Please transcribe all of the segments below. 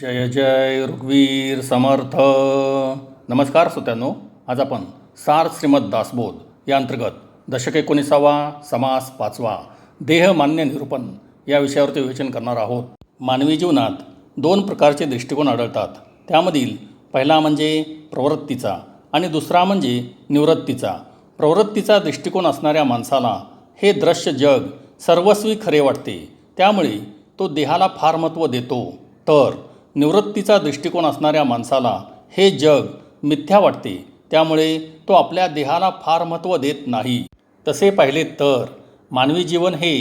जय जय रघुवीर समर्थ. नमस्कार श्रोत्यांनो आज आपण सार श्रीमद दासबोध या अंतर्गत दशक एकोणीसावा समास पाचवा देह मान्य निरूपण या विषयावरती विवेचन करणार आहोत. मानवी जीवनात दोन प्रकारचे दृष्टिकोन आढळतात. त्यामधील पहिला म्हणजे प्रवृत्तीचा आणि दुसरा म्हणजे निवृत्तीचा. प्रवृत्तीचा दृष्टिकोन असणाऱ्या माणसाला हे दृश्य जग सर्वस्वी खरे वाटते. त्यामुळे तो देहाला फार महत्त्व देतो. तर निवृत्तीचा दृष्टिकोन असणाऱ्या माणसाला हे जग मिथ्या वाटते. त्यामुळे तो आपल्या देहाला फार महत्त्व देत नाही. तसे पाहिले तर मानवी जीवन हे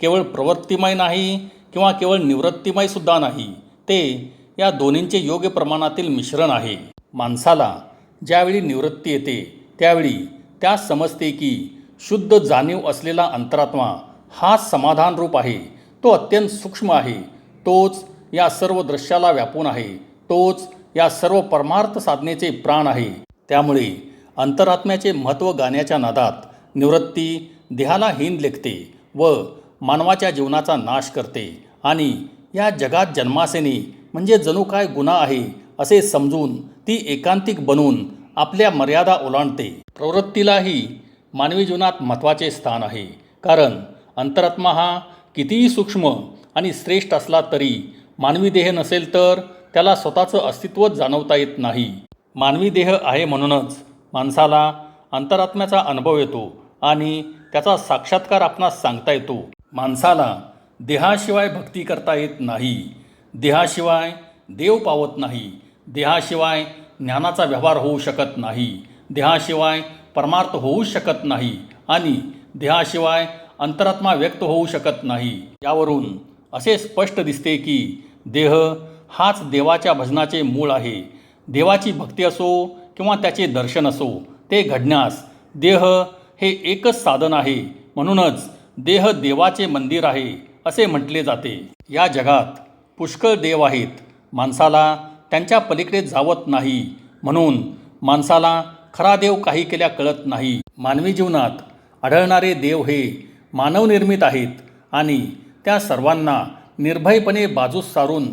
केवळ प्रवृत्तिमय नाही किंवा केवळ निवृत्तिमयसुद्धा नाही. ते या दोन्हींचे योग्य प्रमाणातील मिश्रण आहे. माणसाला ज्यावेळी निवृत्ती येते त्यावेळी त्यास समजते की शुद्ध जाणीव असलेला अंतरात्मा हा समाधान रूप आहे. तो अत्यंत सूक्ष्म आहे. तोच या सर्व दृश्याला व्यापून आहे. तोच या सर्व परमार्थ साधनेचे प्राण आहे. त्यामुळे अंतरात्म्याचे महत्त्व गाण्याच्या नादात निवृत्ती देहाला हीन लेखते व मानवाच्या जीवनाचा नाश करते आणि या जगात जन्मासेने म्हणजे जणू काय गुन्हा आहे असे समजून ती एकांतिक बनून आपल्या मर्यादा ओलांडते. प्रवृत्तीलाही मानवी जीवनात महत्त्वाचे स्थान आहे. कारण अंतरात्मा हा कितीही सूक्ष्म आणि श्रेष्ठ असला तरी मानवी देह नसेल तर त्याला स्वतःचं अस्तित्वच जाणवता येत नाही. मानवी देह आहे म्हणूनच माणसाला अंतरात्म्याचा अनुभव येतो आणि त्याचा साक्षात्कार आपणास सांगता येतो. माणसाला देहाशिवाय भक्ती करता येत नाही. देहाशिवाय देव पावत नाही. देहाशिवाय ज्ञानाचा व्यवहार होऊ शकत नाही. देहाशिवाय परमार्थ होऊ शकत नाही आणि देहाशिवाय अंतरात्मा व्यक्त होऊ शकत नाही. यावरून असे स्पष्ट दिसते की देह हाच देवाच्या भजनाचे मूळ आहे. देवाची भक्ती असो किंवा त्याचे दर्शन असो ते घडण्यास देह हे एकच साधन आहे. म्हणूनच देह देवाचे मंदिर आहे असे म्हटले जाते. या जगात पुष्कळ देव आहेत. माणसाला त्यांच्या पलीकडे जावत नाही. म्हणून माणसाला खरा देव काही केल्या कळत नाही. मानवी जीवनात आढळणारे देव हे मानवनिर्मित आहेत आणि त्या सर्वांना निर्भयपणे बाजूस सारून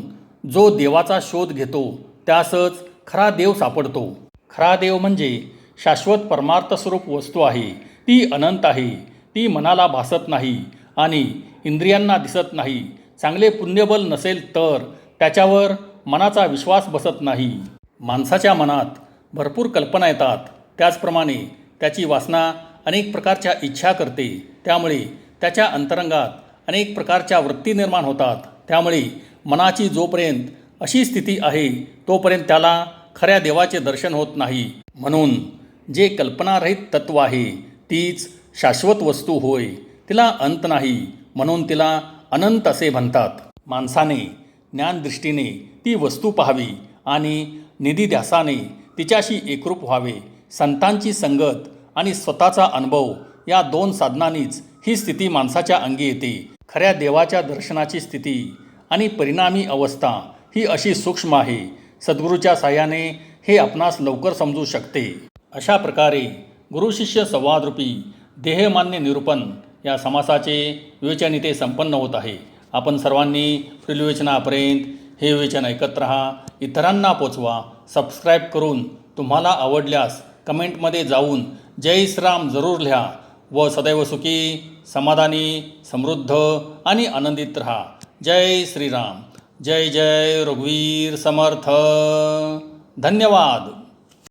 जो देवाचा शोध घेतो त्यासच खरा देव सापडतो. खरा देव म्हणजे शाश्वत परमार्थ स्वरूप वस्तू आहे. ती अनंत आहे. ती मनाला भासत नाही आणि इंद्रियांना दिसत नाही. चांगले पुण्यबल नसेल तर त्याच्यावर मनाचा विश्वास बसत नाही. माणसाच्या मनात भरपूर कल्पना येतात. त्याचप्रमाणे त्याची वासना अनेक प्रकारच्या इच्छा करते. त्यामुळे त्याच्या अंतरंगात अनेक प्रकारच्या वृत्ती निर्माण होतात. त्यामुळे मनाची जोपर्यंत अशी स्थिती आहे तोपर्यंत त्याला खऱ्या देवाचे दर्शन होत नाही. म्हणून जे कल्पनारहित तत्व आहे तीच शाश्वत वस्तू होय. तिला अंत नाही म्हणून तिला अनंत असे म्हणतात. माणसाने ज्ञानदृष्टीने ती वस्तू पाहावी आणि निधीध्यासाने तिच्याशी एकरूप व्हावे. संतांची संगत आणि स्वतःचा अनुभव या दोन साधनांनीच ही स्थिती माणसाच्या अंगी येते. खऱ्या देवाच्या दर्शनाची स्थिती आणि परिणामी अवस्था ही अशी सूक्ष्म आहे. सद्गुरूच्या साह्याने हे आपणास लवकर समजू शकते. अशा प्रकारे गुरुशिष्य संवादरूपी देहमान्य निरूपण या समासाचे विवेचन इथे संपन्न होत आहे. आपण सर्वांनी पुढील विवेचनापर्यंत हे विवेचन ऐकत राहा. इतरांना पोचवा. सबस्क्राईब करून तुम्हाला आवडल्यास कमेंटमध्ये जाऊन जय श्रीराम जरूर लिहा. व सदैव सुखी समाधानी समृद्ध आणि आनंदित रहा. जय श्रीराम. जय जय रघुवीर समर्थ. धन्यवाद.